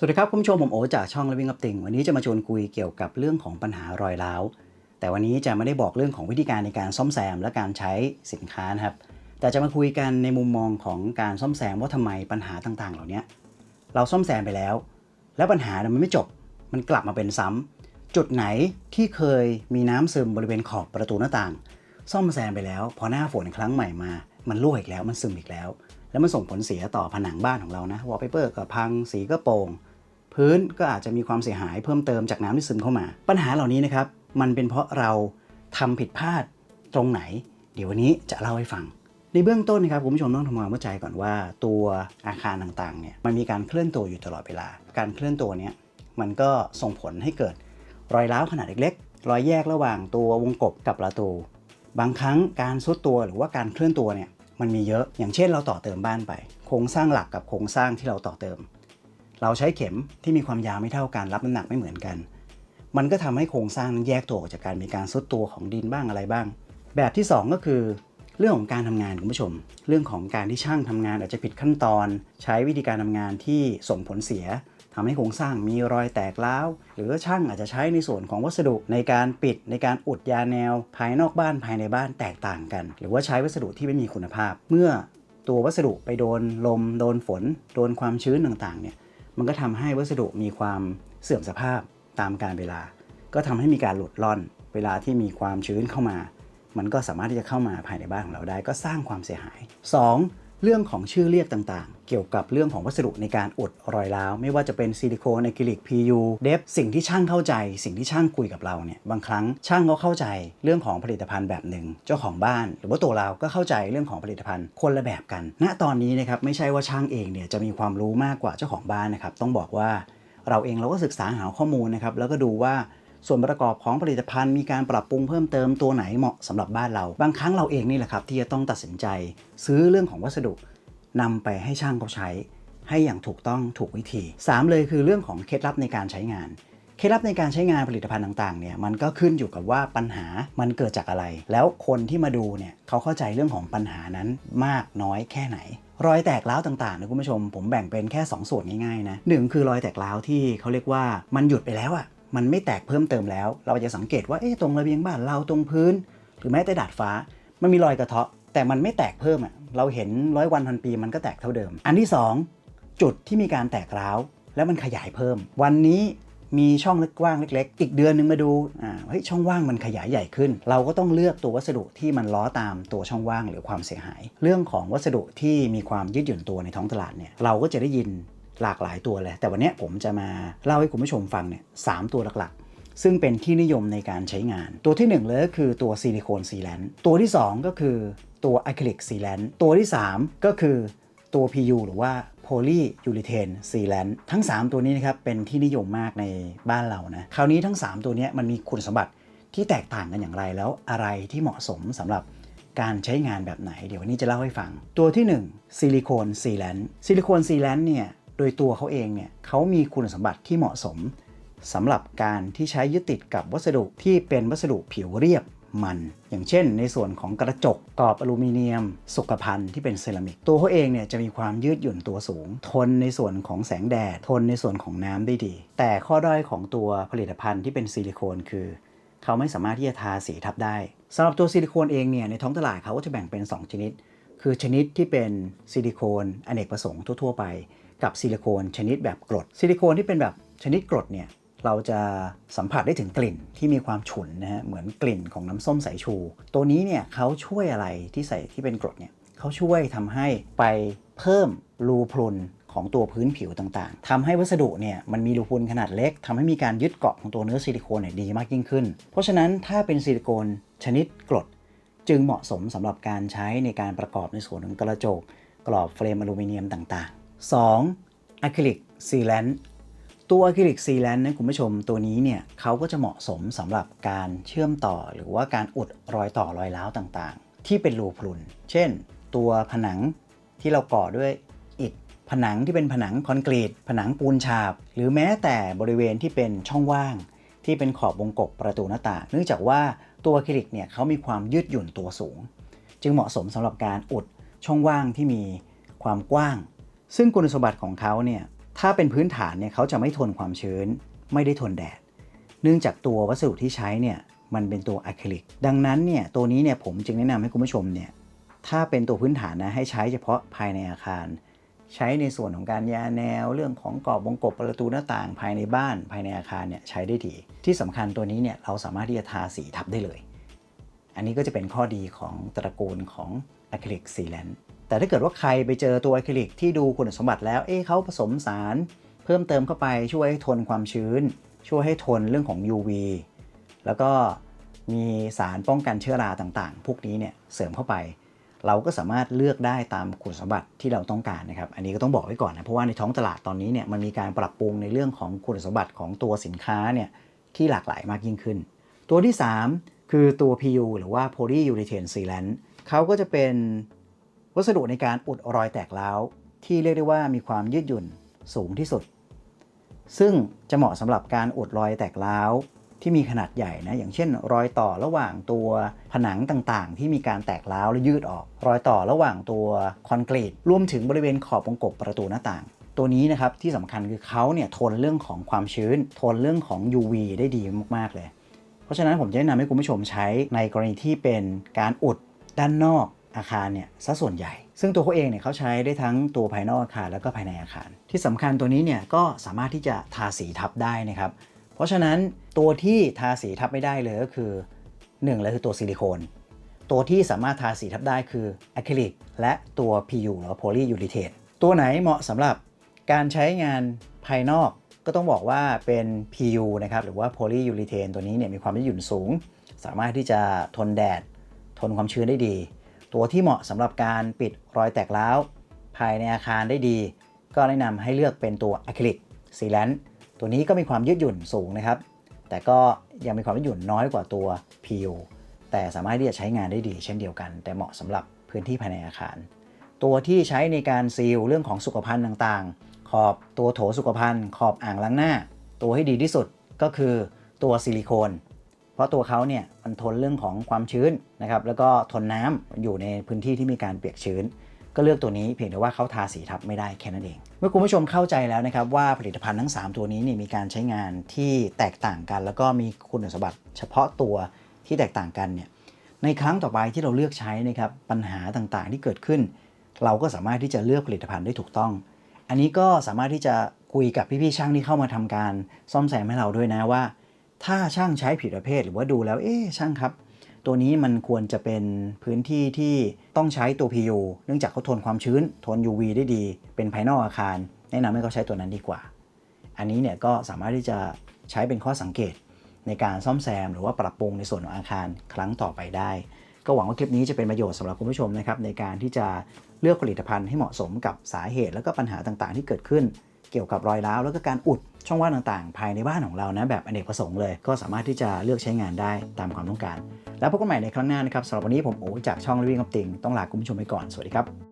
สวัสดีครับ คุณผู้ชมผมโอจากช่อง Living Up ติงวันนี้จะมาชวนคุยเกี่ยวกับเรื่องของปัญหารอยร้าว แต่วันนี้จะไม่ได้บอกเรื่องของวิธีการในการซ่อมแซมและการใช้สินค้านะครับ แต่จะมาคุยกันในมุมมองของการซ่อมแซมว่าทำไมปัญหาต่างๆ เหล่านี้เราซ่อมแซมไปแล้ว แล้วปัญหามันไม่จบมันกลับมาเป็นซ้ำจุดไหนที่เคยมีน้ำซึมบริเวณขอบประตูหน้าต่าง ซ่อมแซมไปแล้ว พอหน้าฝนครั้งใหม่มา มันรั่วอีกแล้วมันซึมอีกแล้ว แล้วมันส่งผลเสียต่อผนังบ้านของเรานะวอลเปเปอร์ก็พังสีก็โป่ง พื้นก็อาจจะมีความเสียหายเพิ่มเติมจากน้ำที่ซึมเข้ามา ปัญหาเหล่านี้นะครับมันเป็นเพราะเราทำผิดพลาดตรงไหน เดี๋ยววันนี้จะเล่าให้ฟัง ในเบื้องต้นนะครับคุณผู้ชมต้องทำความเข้าใจก่อนว่า ตัวอาคารต่างๆเนี่ยมันมีการเคลื่อนตัวอยู่ตลอดเวลา การเคลื่อนตัวเนี้ยมันก็ส่งผลให้เกิดรอยร้าวขนาดเล็กๆ รอยแยกระหว่างตัววงกบกับประตู บางครั้งการซุดตัวหรือว่าการเคลื่อนตัวเนี่ยมันมีเยอะ อย่างเช่นเราต่อเติมบ้านไป โครงสร้างหลักกับโครงสร้างที่เราต่อเติม เราใช้เข็มที่มีความยาวไม่เท่ากัน รับน้ำหนักไม่เหมือนกัน มันก็ทำให้โครงสร้างนั้นแยกตัวออกจากการมีการซุดตัวของดินบ้างอะไรบ้าง แบบที่ 2 ก็คือเรื่องของการทำงานคุณผู้ชม เรื่องของการที่ช่างทำงานอาจจะผิดขั้นตอน ใช้วิธีการทำงานที่ส่งผลเสียทำให้โครงสร้างมีรอยแตกร้าวหรือว่าช่างอาจจะใช้ในส่วนของวัสดุในการปิดในการอุดยาแนว ภายนอกบ้านภายในบ้านแตกต่างกัน หรือว่าใช้วัสดุที่ไม่มีคุณภาพ เมื่อตัววัสดุไปโดนลม โดนฝน โดนความชื้นต่างๆเนี่ย มันก็ทำให้วัสดุมีความเสื่อมสภาพตามกาลเวลา ก็ทำให้มีการหลุดล่อน เวลาที่มีความชื้นเข้ามา มันก็สามารถที่จะเข้ามาภายในบ้านของเราได้ ก็สร้างความเสียหาย 2. เรื่องของชื่อเรียกต่างๆ เกี่ยวกับเรื่องของวัสดุในการอุดรอยร้าว ไม่ว่าจะเป็นซิลิโคนอะคริลิก PU เดฟสิ่งที่ช่างเข้าใจ สิ่งที่ช่างคุยกับเราเนี่ยบางครั้งช่างเขาเข้าใจเรื่องของผลิตภัณฑ์แบบหนึ่ง เจ้าของบ้าน หรือว่าตัวเราก็เข้าใจเรื่องของผลิตภัณฑ์คนละแบบกัน ณตอนนี้นะครับไม่ใช่ว่าช่างเองเนี่ยจะมีความรู้มากกว่าเจ้าของบ้านนะครับต้องบอกว่าเราเองเราก็ศึกษาหาข้อมูลนะครับแล้วก็ดูว่า ส่วนประกอบของผลิตภัณฑ์มีการปรับปรุงเพิ่มเติมตัวไหนเหมาะสำหรับบ้านเรา บางครั้งเราเองนี่แหละครับ ที่จะต้องตัดสินใจ ซื้อเรื่องของวัสดุนำไปให้ช่างเขาใช้ ให้อย่างถูกต้องถูกวิธี 3 เลยคือเรื่องของเคล็ดลับในการใช้งานเคล็ดลับในการใช้งานผลิตภัณฑ์ต่างๆเนี่ยมันก็ขึ้นอยู่กับว่าปัญหามันเกิดจากอะไร แล้วคนที่มาดูเนี่ยเขาเข้าใจเรื่องของปัญหานั้นมากน้อยแค่ไหน รอยแตกร้าวต่างๆนะคุณผู้ชม ผมแบ่งเป็นแค่ 2 ส่วนง่ายๆนะหนึ่งคือรอยแตกร้าวที่เขาเรียกว่ามันหยุดไปแล้วอะ มันไม่แตกเพิ่มเติมแล้ว เราจะสังเกตว่าเอ๊ะตรงระเบียงบ้านเราตรงพื้น หรือแม้แต่ดาดฟ้า มันมีรอยกระเทาะ แต่มันไม่แตกเพิ่มอะเราเห็นร้อยวันพันปีมันก็แตกเท่าเดิม อันที่ 2 จุดที่มีการแตกร้าว แล้วมันขยายเพิ่ม วันนี้มีช่องเล็กกว้างเล็ก ๆ อีกเดือนหนึงมาดูอ่าเฮ้ยช่องว่างมันขยายใหญ่ขึ้น เราก็ต้องเลือกตัววัสดุที่มันล้อตามตัวช่องว่างหรือความเสียหาย เรื่องของวัสดุที่มีความยืดหยุ่นตัวในท้องตลาดเนี่ยเราก็จะได้ยิน หลากหลายตัวเลย แต่วันนี้ผมจะมาเล่าให้คุณผู้ชมฟังเนี่ยสามตัวหลักๆ ซึ่งเป็นที่นิยมในการใช้งาน ตัวที่ 1 เลยก็คือตัวซิลิโคนซีแลนต์ตัวที่ 2 ก็คือตัวอะคริลิกซีแลนต์ตัวที่ 3 ก็คือตัว PU หรือว่าโพลียูริเทนซีแลนต์ทั้ง 3 ตัวนี้นะครับเป็นที่นิยมมากในบ้านเรานะคราวนี้ทั้ง 3 ตัวนี้มันมีคุณสมบัติที่แตกต่างกันอย่างไรแล้วอะไรที่เหมาะสมสำหรับการใช้งานแบบไหน เดี๋ยววันนี้จะเล่าให้ฟัง ตัวที่1ซิลิโคนซีแลนซิลิโคนซีแลนเนี่ย โดยตัวเขาเองเนี่ยเขามีคุณสมบัติที่เหมาะสมสำหรับการที่ใช้ยึดติดกับวัสดุที่เป็นวัสดุผิวเรียบมัน อย่างเช่น ในส่วนของกระจกกรอบอลูมิเนียม สุขภัณฑ์ที่เป็นเซรามิก ตัวเขาเองเนี่ยจะมีความยืดหยุ่นตัวสูง ทนในส่วนของแสงแดด ทนในส่วนของน้ำได้ดี แต่ข้อด้อยของตัวผลิตภัณฑ์ที่เป็นซิลิโคนคือ เขาไม่สามารถที่จะทาสีทับได้สำหรับตัวซิลิโคนเองเนี่ยในท้องตลาดเขาก็จะแบ่งเป็น 2 ชนิด คือชนิดที่เป็นซิลิโคนอเนกประสงค์ทั่ว ๆ ไป กับซิลิโคนชนิดแบบกรด ซิลิโคนที่เป็นแบบชนิดกรดเนี่ยเราจะสัมผัสได้ถึงกลิ่นที่มีความฉุนนะฮะเหมือนกลิ่นของน้ำส้มสายชู ตัวนี้เนี่ยเขาช่วยอะไรที่ใส่ที่เป็นกรดเนี่ยเขาช่วยทำให้ไปเพิ่มรูพรุนของตัวพื้นผิวต่างๆทำให้วัสดุเนี่ยมันมีรูพรุนขนาดเล็กทำให้มีการยึดเกาะของตัวเนื้อซิลิโคนเนี่ยดีมากยิ่งขึ้น เพราะฉะนั้นถ้าเป็นซิลิโคนชนิดกรด จึงเหมาะสมสำหรับการใช้ในการประกอบในส่วนของกระจก กรอบเฟรมอลูมิเนียมต่างๆ 2. อะคริลิกซีแลนต์ตัวอะคริลิกซีแลนต์นะคุณผู้ชมตัวนี้เนี่ยเขาก็จะเหมาะสมสำหรับการเชื่อมต่อหรือว่าการอุดรอยต่อรอยร้าวต่างๆ ที่เป็นรูพรุน เช่น ตัวผนังที่เราก่อด้วยอิฐผนังที่เป็นผนังคอนกรีต ผนังปูนฉาบ หรือแม้แต่บริเวณที่เป็นช่องว่าง ที่เป็นขอบวงกบประตูหน้าต่าง เนื่องจากว่าตัวอะคริลิกเนี่ยเขามีความยืดหยุ่นตัวสูง จึงเหมาะสมสำหรับการอุดช่องว่างที่มีความกว้าง ซึ่งคุณสมบัติของเขาเนี่ยถ้าเป็นพื้นฐานเนี่ยเขาจะไม่ทนความชื้น ไม่ได้ทนแดด เนื่องจากตัววัสดุที่ใช้เนี่ยมันเป็นตัวอะคริลิก ดังนั้นเนี่ยตัวนี้เนี่ยผมจึงแนะนำให้คุณผู้ชมเนี่ยถ้าเป็นตัวพื้นฐานนะให้ใช้เฉพาะภายในอาคาร ใช้ในส่วนของการยาแนว เรื่องของกรอบวงกบประตูหน้าต่างภายในบ้าน ภายในอาคารเนี่ยใช้ได้ดี ที่สำคัญตัวนี้เนี่ยเราสามารถที่จะทาสีทับได้เลย อันนี้ก็จะเป็นข้อดีของตระกูลของอะคริลิกซีแลน แต่ถ้าเกิดว่าใครไปเจอตัวอะคริลิกที่ดูคุณสมบัติแล้ว เอ๊ะเขาผสมสาร เพิ่มเติมเข้าไปช่วยให้ทนความชื้น ช่วยให้ทนเรื่องของ UV แล้วก็มีสารป้องกันเชื้อราต่างๆ พวกนี้เนี่ยเสริมเข้าไป เราก็สามารถเลือกได้ตามคุณสมบัติที่เราต้องการนะครับ อันนี้ก็ต้องบอกไว้ก่อนนะ เพราะว่าในท้องตลาดตอนนี้เนี่ยมันมีการปรับปรุงในเรื่องของคุณสมบัติของตัวสินค้าเนี่ยที่หลากหลายมากยิ่งขึ้น ตัวที่ 3 คือตัว PU หรือว่า polyurethane sealant เขาก็จะเป็น วัสดุในการอุดรอยแตกร้าว ที่เรียกได้ว่ามีความยืดหยุ่นสูงที่สุด ซึ่งจะเหมาะสำหรับการอุดรอยแตกร้าวที่มีขนาดใหญ่นะอย่างเช่น รอยต่อระหว่างตัวผนังต่างๆ ที่มีการแตกร้าวและยืดออก รอยต่อระหว่างตัวคอนกรีตรวมถึงบริเวณขอบวงกบประตูหน้าต่าง ตัวนี้นะครับที่สำคัญคือเขาเนี่ยทนเรื่องของความชื้น ทนเรื่องของ UV ได้ดีมากๆเลย เพราะฉะนั้นผมจะแนะนำให้คุณผู้ชมใช้ในกรณีที่เป็นการอุดด้านนอก อาคารเนี่ยซะส่วนใหญ่ ซึ่งตัวเขาเองเนี่ยเขาใช้ได้ทั้งตัวภายนอกอาคารแล้วก็ภายในอาคาร ที่สำคัญตัวนี้เนี่ยก็สามารถที่จะทาสีทับได้นะครับ เพราะฉะนั้นตัวที่ทาสีทับไม่ได้เลยก็คือ1เลยคือตัวซิลิโคนตัวที่สามารถทาสีทับได้คืออะคริลิกและตัว PU หรือโพลียูริเทนตัวไหนเหมาะสำหรับการใช้งานภายนอกก็ต้องบอกว่าเป็น PU นะครับหรือว่าโพลียูริเทนตัวนี้เนี่ยมีความยืดหยุ่นสูง สามารถที่จะทนแดด ทนความชื้นได้ดี ตัวที่เหมาะสำหรับการปิดรอยแตกร้าว ภายในอาคารได้ดี ก็แนะนำให้เลือกเป็นตัวอะคริลิกซีแลนตัวนี้ก็มีความยืดหยุ่นสูงนะครับ แต่ก็ยังมีความยืดหยุ่นน้อยกว่าตัว PU แต่สามารถที่จะใช้งานได้ดีเช่นเดียวกัน แต่เหมาะสำหรับพื้นที่ภายในอาคาร ตัวที่ใช้ในการซีลเรื่องของสุขภัณฑ์ต่างๆ ขอบตัวโถสุขภัณฑ์ ขอบอ่างล้างหน้า ตัวให้ดีที่สุดก็คือตัวซิลิโคน เพราะตัวเขาเนี่ยมันทนเรื่องของความชื้นนะครับแล้วก็ทนน้ำอยู่ในพื้นที่ที่มีการเปียกชื้น ก็เลือกตัวนี้เพียงแต่ว่าเขาทาสีทับไม่ได้แค่นั้นเอง เมื่อคุณผู้ชมเข้าใจแล้วนะครับว่าผลิตภัณฑ์ทั้ง 3 ตัวนี้นี่มีการใช้งานที่แตกต่างกัน แล้วก็มีคุณสมบัติเฉพาะตัวที่แตกต่างกันเนี่ยในครั้งต่อไปที่เราเลือกใช้นะครับปัญหาต่างๆที่เกิดขึ้น เราก็สามารถที่จะเลือกผลิตภัณฑ์ได้ถูกต้อง อันนี้ก็สามารถที่จะคุยกับพี่ๆช่างที่เข้ามาทำการซ่อมแซมให้เราด้วยนะว่า ถ้าช่างใช้ผิดประเภทหรือว่าดูแล้วเอ๊ช่างครับ ตัวนี้มันควรจะเป็นพื้นที่ที่ต้องใช้ตัว PU เนื่องจากเขาทนความชื้นทน UV ได้ดี เป็นภายนอกอาคาร แนะนำให้เขาใช้ตัวนั้นดีกว่า อันนี้เนี่ยก็สามารถที่จะใช้เป็นข้อสังเกตในการซ่อมแซม หรือว่าปรับปรุงในส่วนของอาคารครั้งต่อไปได้ ก็หวังว่าคลิปนี้จะเป็นประโยชน์สำหรับคุณผู้ชมนะครับในการที่จะเลือกผลิตภัณฑ์ให้เหมาะสมกับสาเหตุ และก็ปัญหาต่างๆ ที่เกิดขึ้น เกี่ยวกับรอยร้าว แล้วก็การอุด ช่องว่างต่างๆ ภายในบ้านของเรานะแบบอเนกประสงค์เลย ก็สามารถที่จะเลือกใช้งานได้ตามความต้องการ แล้วพบกันใหม่ในครั้งหน้านะครับสำหรับวันนี้ผมโอจากช่อง Living Up Thing ต้องลาคุณผู้ชมไปก่อนสวัสดีครับ